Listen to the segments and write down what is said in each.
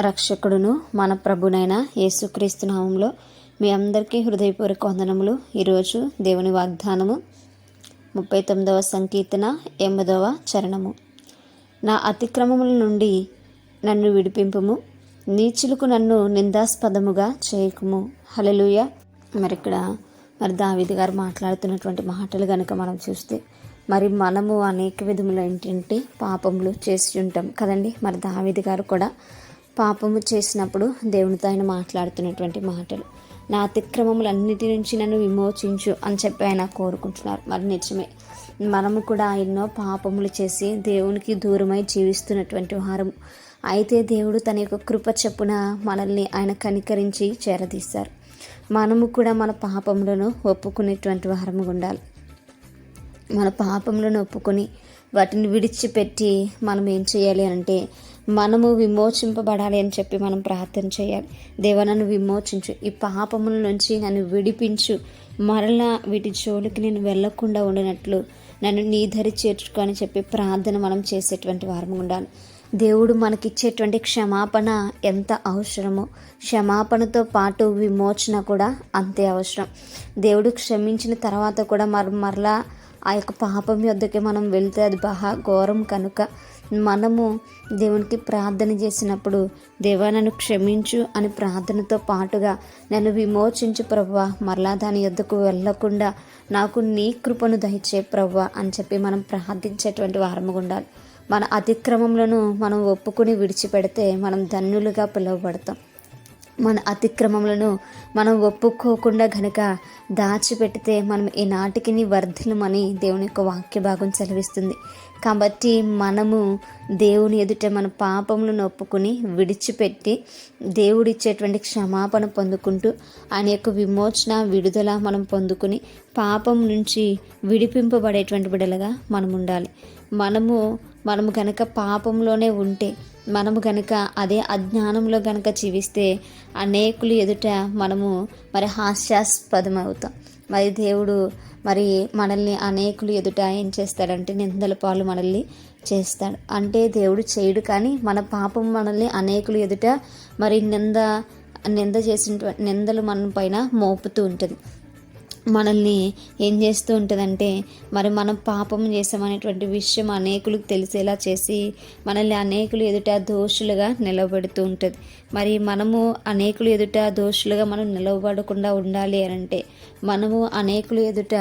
రక్షకుడును మన ప్రభునైన యేసుక్రీస్తు నామంలో మీ అందరికీ హృదయపూర్వక వందనములు. ఈరోజు దేవుని వాగ్దానము ముప్పై తొమ్మిదవ సంకీర్తన ఎనిమిదవ చరణము. నా అతిక్రమముల నుండి నన్ను విడిపింపుము నీచులకు నన్ను నిందాస్పదముగా చేయకుము. హలలుయ మరి ఇక్కడ మరి దావిది గారు మాట్లాడుతున్నటువంటి మాటలు కనుక మనం చూస్తే మరి మనము అనేక విధములు ఏంటంటే పాపములు చేసి ఉంటాం కదండి. మరి దావిది గారు కూడా పాపము చేసినప్పుడు దేవునితో ఆయన మాట్లాడుతున్నటువంటి మాటలు. నా అతిక్రమములన్నిటి నుంచి నన్ను విమోచించు అని చెప్పి ఆయన కోరుకుంటున్నారు. మరి నిజమే. మనము కూడా ఎన్నో పాపములు చేసి దేవునికి దూరమై జీవిస్తున్నటువంటి వారము. అయితే దేవుడు తన యొక్క కృప చెప్పున మనల్ని ఆయన కనికరించి చేరదీశారు. మనము కూడా మన పాపములను ఒప్పుకునేటువంటి వారము ఉండాలి. మన పాపములను ఒప్పుకొని వాటిని విడిచిపెట్టి మనం ఏం చేయాలి అంటే మనము విమోచింపబడాలి అని చెప్పి మనం ప్రార్థన చేయాలి. దేవ నన్ను విమోచించు. ఈ పాపముల నుంచి నన్ను విడిపించు. మరలా వీటి జోలికి నేను వెళ్ళకుండా ఉండినట్లు నన్ను నీ ధరి చేర్చుకొని చెప్పి ప్రార్థన మనం చేసేటువంటి వారం ఉండాలి. దేవుడు మనకిచ్చేటువంటి క్షమాపణ ఎంత అవసరమో క్షమాపణతో పాటు విమోచన కూడా అంతే అవసరం. దేవుడు క్షమించిన తర్వాత కూడా మర మరలా ఆ యొక్క పాపం యొద్దకే మనం వెళ్తే అది బహా ఘోరం కనుక. మనము దేవునికి ప్రార్థన చేసినప్పుడు దేవా నన్ను క్షమించు అని ప్రార్థనతో పాటుగా నన్ను విమోచించు ప్రవ్వ మరలా దాని యొద్దకు వెళ్ళకుండా నాకు నీ కృపను దయచే ప్రవ్వ అని చెప్పి మనం ప్రార్థించేటువంటి వారము ఉండాలి మన అతిక్రమములను మనం ఒప్పుకుని విడిచిపెడితే మనం ధన్యులుగా పిలువబడతాం. మన అతిక్రమములను మనం ఒప్పుకోకుండా గనక దాచిపెడితే మనం ఈ వర్ధిలమని దేవుని యొక్క వాక్య భాగం చదివిస్తుంది కాబట్టి మనము దేవుని ఎదుట మన పాపములను ఒప్పుకొని విడిచిపెట్టి దేవుడిచ్చేటువంటి క్షమాపణ పొందుకుంటూ ఆయన యొక్క విమోచన విడుదల మనం పొందుకుని పాపం నుంచి విడిపింపబడేటువంటి బిడలుగా మనం ఉండాలి మనము మనము గనక పాపంలోనే ఉంటే మనము గనక అదే అజ్ఞానంలో గనక జీవిస్తే అనేకులు ఎదుట మనము మరి హాస్యాస్పదం అవుతాం మరి దేవుడు మరి మనల్ని అనేకులు ఎదుట ఏం చేస్తాడంటే నిందల పాలు మనల్ని చేస్తాడు. అంటే దేవుడు చేయడు కానీ మన పాపం మనల్ని అనేకులు ఎదుట మరి నింద నింద చేసిన నిందలు మన పైన మోపుతూ ఉంటుంది. మనల్ని ఏం చేస్తూ ఉంటుందంటే మరి మనం పాపం చేసామనేటువంటి విషయం అనేకులకు తెలిసేలా చేసి మనల్ని అనేకులు ఎదుట దోషులుగా నిలబడుతూ ఉంటుంది. మరి మనము అనేకులు ఎదుట దోషులుగా మనం నిలవబడకుండా ఉండాలి అని అంటే మనము అనేకులు ఎదుట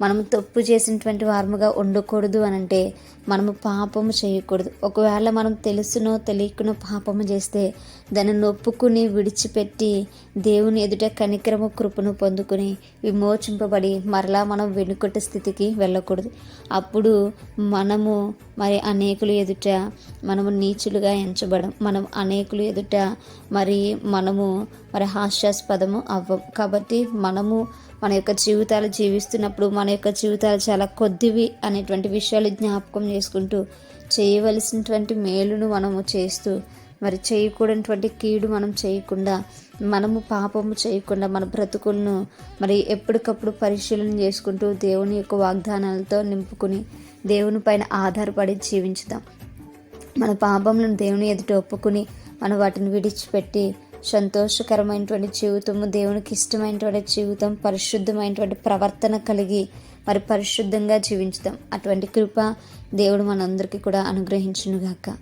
మనము తప్పు చేసినటువంటి వారముగా ఉండకూడదు అని అంటే మనము పాపము చేయకూడదు. ఒకవేళ మనం తెలుసునో తెలియకునో పాపము చేస్తే దాన్ని నొప్పుకుని విడిచిపెట్టి దేవుని ఎదుట కనికరము కృపను పొందుకుని ఆలోచింపబడి మరలా మనం వెనుకటి స్థితికి వెళ్ళకూడదు. అప్పుడు మనము మరి అనేకులు ఎదుట మనము నీచులుగా ఎంచబడం మనం అనేకులు ఎదుట మరి మనము మరి హాస్యాస్పదము అవ్వం. కాబట్టి మనము మన యొక్క జీవితాలు జీవిస్తున్నప్పుడు మన యొక్క జీవితాలు చాలా కొద్దివి అనేటువంటి విషయాలు జ్ఞాపకం చేసుకుంటూ చేయవలసినటువంటి మేలును మనము చేస్తూ మరి చేయకూడనటువంటి కీడు మనం చేయకుండా మనము పాపము చేయకుండా మన బ్రతుకులను మరి ఎప్పటికప్పుడు పరిశీలన చేసుకుంటూ దేవుని యొక్క వాగ్దానాలతో నింపుకుని దేవుని పైన ఆధారపడి జీవించుదాం. మన పాపములను దేవుని ఎదుట ఒప్పుకుని మనం వాటిని విడిచిపెట్టి సంతోషకరమైనటువంటి జీవితము దేవునికి ఇష్టమైనటువంటి జీవితం పరిశుద్ధమైనటువంటి ప్రవర్తన కలిగి మరి పరిశుద్ధంగా జీవించుదాం. అటువంటి కృప దేవుడు మనందరికీ కూడా అనుగ్రహించునుగాక.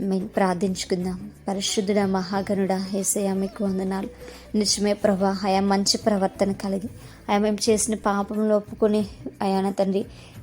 మేము ప్రార్థించుకుందాం. పరిశుద్ధుడ మహాగణుడ హేసయా మీకు వందనాలు. నిజమే ప్రభా ఆయా మంచి ప్రవర్తన కలిగి ఆయన మేము చేసిన పాపంలో ఒప్పుకొని అయాన తండ్రి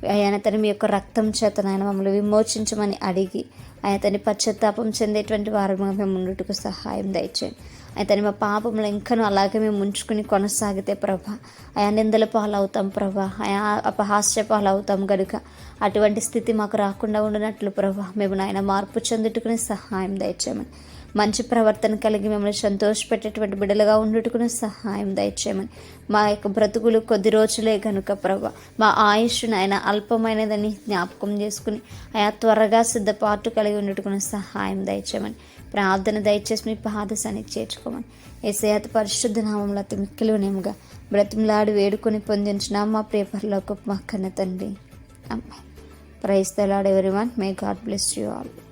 అయాన తండ్రి మీ యొక్క రక్తం చేత నాయన మమ్మల్ని విమోచించమని అడిగి ఆయన తని పశ్చాత్తాపం చెందేటువంటి వారంగా మేము ఉండటకు సహాయం దయచేయండి. అయితే మా పాపంలో ఇంకనూ అలాగే మేము ఉంచుకుని కొనసాగితే ప్రభా ఆయా నిందల పాలవుతాం ప్రభా ఆయా అపహాస్య పాలవుతాం గనుక అటువంటి స్థితి మాకు రాకుండా ఉండినట్లు ప్రభా మేము నాయన మార్పు చెందుటుకుని సహాయం దయచేయమని మంచి ప్రవర్తన కలిగి మిమ్మల్ని సంతోషపెట్టేటువంటి బిడ్డలుగా ఉండుటకును సహాయం దయచేయమని. మా యొక్క బ్రతుకులు కొద్ది రోజులే కనుక ప్రభ. మా ఆయుష్ను ఆయన అల్పమైనదని జ్ఞాపకం చేసుకుని ఆయా త్వరగా సిద్ధపాటు కలిగి ఉండుటకును సహాయం దయచేయమని. ప్రార్థన దయచేసి మీ పాదశానికి చేర్చుకోమని. ఏసయాత పరిశుద్ధ నామంలో అతి మిక్కిలోనేముగా బ్రతిమలాడి వేడుకొని పొందించిన మా పేపర్లో మా కన్న తండ్రి. అమ్మాయి prize తలాడ్ every one may God bless you all.